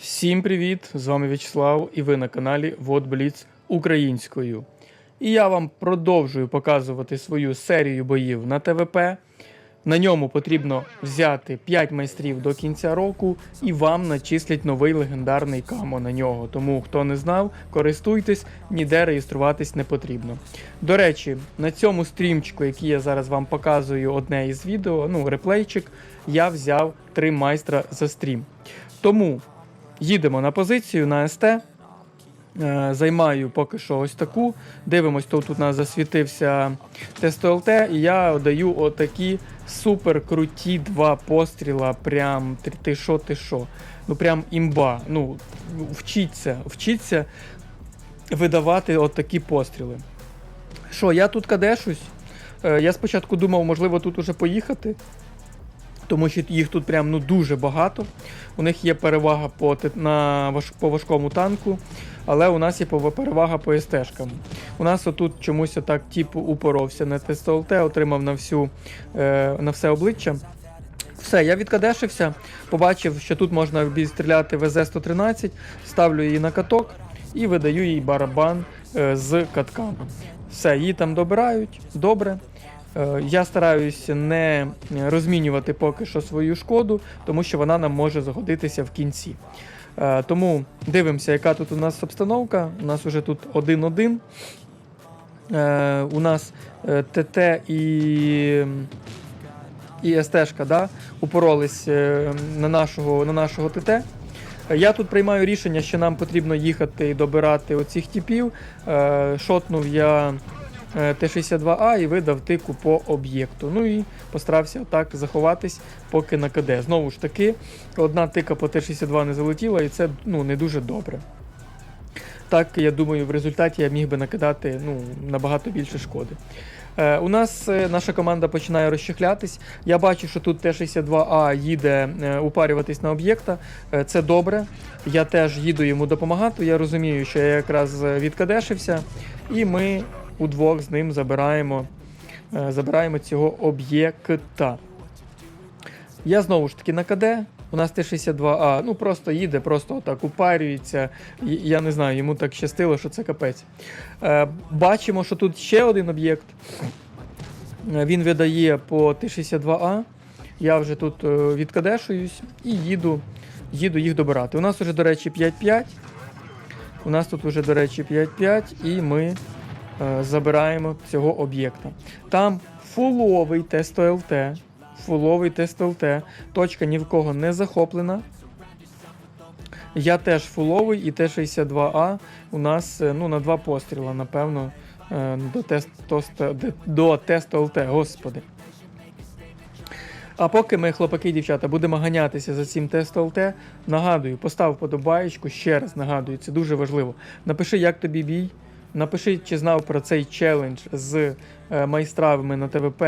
Всім привіт! З вами В'ячеслав і ви на каналі WhatBlitz українською. І я вам продовжую показувати свою серію боїв на ТВП. На ньому потрібно взяти 5 майстрів до кінця року, і вам начислять новий легендарний камо на нього. Тому хто не знав, користуйтесь, ніде реєструватись не потрібно. До речі, на цьому стрімчику, який я зараз вам показую, одне із відео, ну реплейчик, я взяв 3 майстра за стрім. Тому Їдемо на позицію на СТ. Е, Займаю поки що ось таку. Дивимось, тут у нас засвітився тест ЛТ, і я даю отакі супер круті два постріла. Прям ти, шо, ти шо. Ну прям імба. Ну, вчіться, вчіться видавати отакі постріли. Що, я тут кадешусь. Е, Я спочатку думав, можливо, тут уже поїхати. Тому що їх тут прям ну дуже багато. У них є перевага по на по важкому танку, але у нас є перевага по СТшкам. У нас отут чомусь отак тип упоровся на ТСТЛТ, отримав на всю е, на все обличчя. Все, я відкадешився, побачив, що тут можна відстріляти ВЗ-113, ставлю її на каток і видаю їй барабан е, з катками. Все, її там добирають, добре. Е, Я стараюся не розмінювати поки що свою шкоду, тому що вона нам може загодитися в кінці. Е, Тому дивимося, яка тут у нас обстановка. У нас уже тут 1-1. Е, У нас ТТ і, і СТшка да, упоролись на нашого, на нашого ТТ. Я тут приймаю рішення, що нам потрібно їхати і добирати оцих типів. Е, Шотнув я Т-62А і видав тику по об'єкту. Ну і постарався так заховатись, поки на КД. Знову ж таки, одна тика по Т-62 не залетіла, і це ну, не дуже добре. Так, я думаю, в результаті я міг би накидати ну, набагато більше шкоди. Е, у нас е, наша команда починає розчехлятись. Я бачу, що тут Т-62А їде е, упарюватись на об'єкта. Е, це добре. Я теж їду йому допомагати. Я розумію, що я якраз е, відкадешився, і ми удвох з ним забираємо, е, забираємо цього об'єкта. Я знову ж таки на КД. У нас Т-62А, ну просто їде, просто отак упарюється. Я не знаю, йому так щастило, що це капець. Е, бачимо, що тут ще один об'єкт. Е, Він видає по Т-62А. Я вже тут відкадешуюсь і їду, їду їх добирати. У нас вже, до речі, 5-5. У нас тут вже, до речі, 5-5, і ми забираємо цього об'єкта. Там фуловий тест ЛТ. Фуловий тест ЛТ. Точка ні в кого не захоплена. Я теж фуловий і Т-62А у нас е, ну, на два постріла, напевно, е, до, тест, тоста- до тесту ЛТ, господи. А поки ми, хлопаки і дівчата, будемо ганятися за цим тестом ЛТ, нагадую, постав подобаєчку, ще раз нагадую, це дуже важливо. Напиши, як тобі бій. Напиши, чи знав про цей челендж з е, майстравами на ТВП,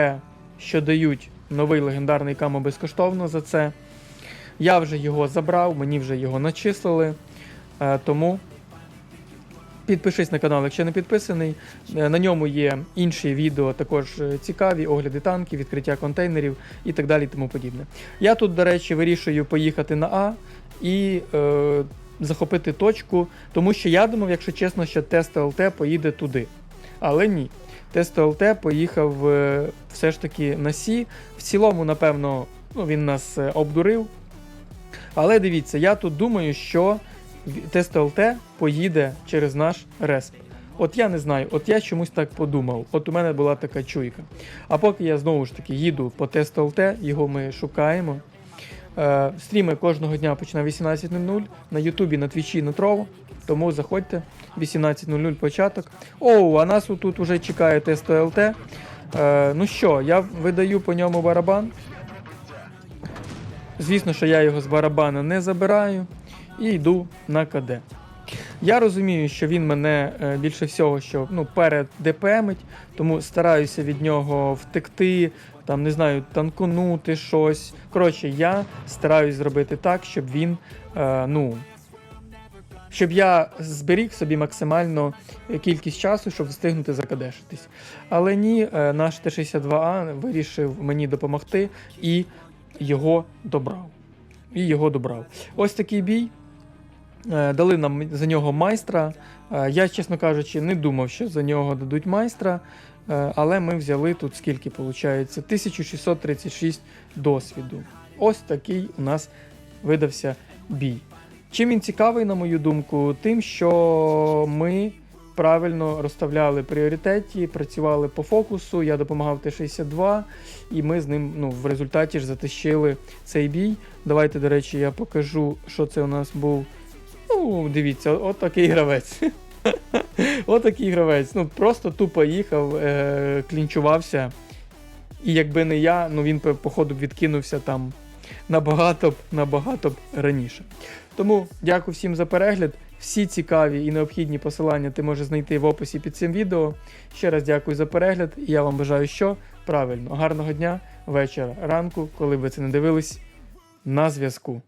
що дають новий легендарний камо безкоштовно за це. Я вже його забрав, мені вже його начислили. Е, тому підпишись на канал, якщо не підписаний. Е, На ньому є інші відео, також цікаві, огляди танків, відкриття контейнерів і так далі. Тому подібне. Я тут, до речі, вирішую поїхати на А і захопити точку, тому що я думав, якщо чесно, що тест ЛТ поїде туди. Але ні. Тест ЛТ поїхав е, все ж таки на Сі. В цілому, напевно, ну, він нас е, обдурив. Але дивіться, я тут думаю, що тест ЛТ поїде через наш респ. От я не знаю, от я чомусь так подумав. От у мене була така чуйка. А поки я знову ж таки їду по тесту ЛТ, його ми шукаємо. Е, стріми кожного дня починаю 18.00 на Ютубі, на Твічі, на Трово. Тому заходьте 18.00 початок. Оу, а нас тут уже чекає тест ЛТ. Е, ну що, я видаю по ньому барабан. Звісно, що я його з барабана не забираю і йду на КД. Я розумію, що він мене е, більше всього, що ну, перед ДПМить, тому стараюся від нього втекти, там, не знаю, танкунути щось. Коротше, я стараюсь зробити так, щоб він, е, ну, щоб я зберіг собі максимально кількість часу, щоб встигнути закадешитись. Але ні, е, наш Т-62А вирішив мені допомогти і його добрав. І його добрав. Ось такий бій. Е, Дали нам за нього майстра. Е, Я, чесно кажучи, не думав, що за нього дадуть майстра. Е, Але ми взяли тут скільки виходить? 1636 досвіду. Ось такий у нас видався бій. Чим він цікавий, на мою думку, тим, що ми правильно розставляли пріоритеті, працювали по фокусу. Я допомагав Т-62, і ми з ним ну, в результаті ж затащили цей бій. Давайте, до речі, я покажу, що це у нас був. Ну, дивіться, от такий гравець. От такий гравець. Ну, просто тупо їхав, е- клінчувався. І якби не я, ну він по- походу відкинувся там набагато набагато б раніше. Тому дякую всім за перегляд. Всі цікаві і необхідні посилання ти можеш знайти в описі під цим відео. Ще раз дякую за перегляд, і я вам бажаю, що правильно, гарного дня, вечора, ранку, коли ви це не дивились. На зв'язку.